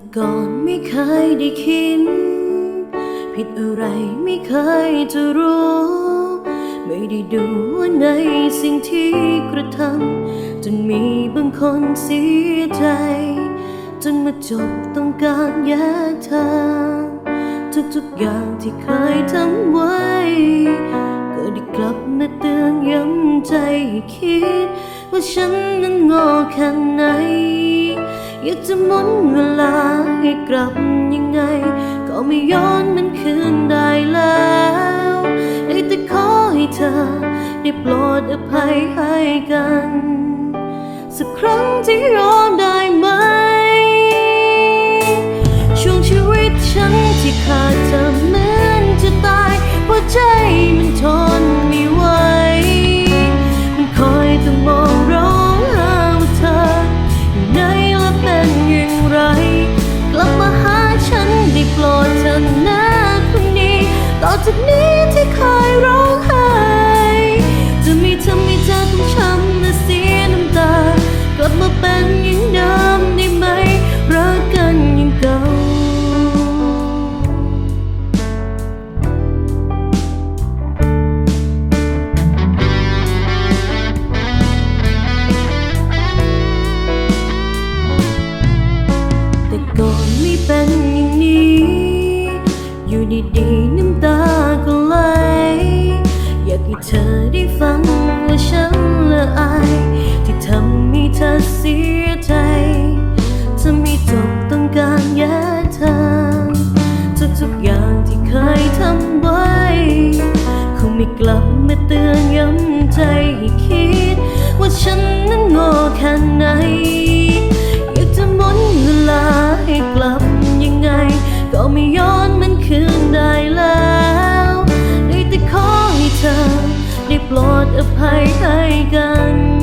มื่อก่อนไม่เคยได้คิดผิดอะไรไม่เคยจะรู้ ไม่ได้ดูว่าในสิ่งที่กระทำจนมีบางคนเสียใจ จนมาจบต้องการแยกทางทุกๆอย่างที่เคยทำไว้ เธอได้กลับมาเตือนย้ำใจให้คิด ว่าฉันนั้นงอแค่ไหน อยากจะหมุนเวลาให้กลับยังไง ก็ไม่ย้อนมันคืนได้แล้วได้แต่ขอให้เธอ ได้โปรดอภัยให้กัน สักครั้งที่รอ สักนิด ดีๆน้ำตาก็ไหล อยากให้เธอได้ฟังว่าฉันละอาย ที่ทำให้เธอเสียใจจะมีตจบต้องการแย่ทางทุกๆอย่างที่เคยทำายใกล้กัน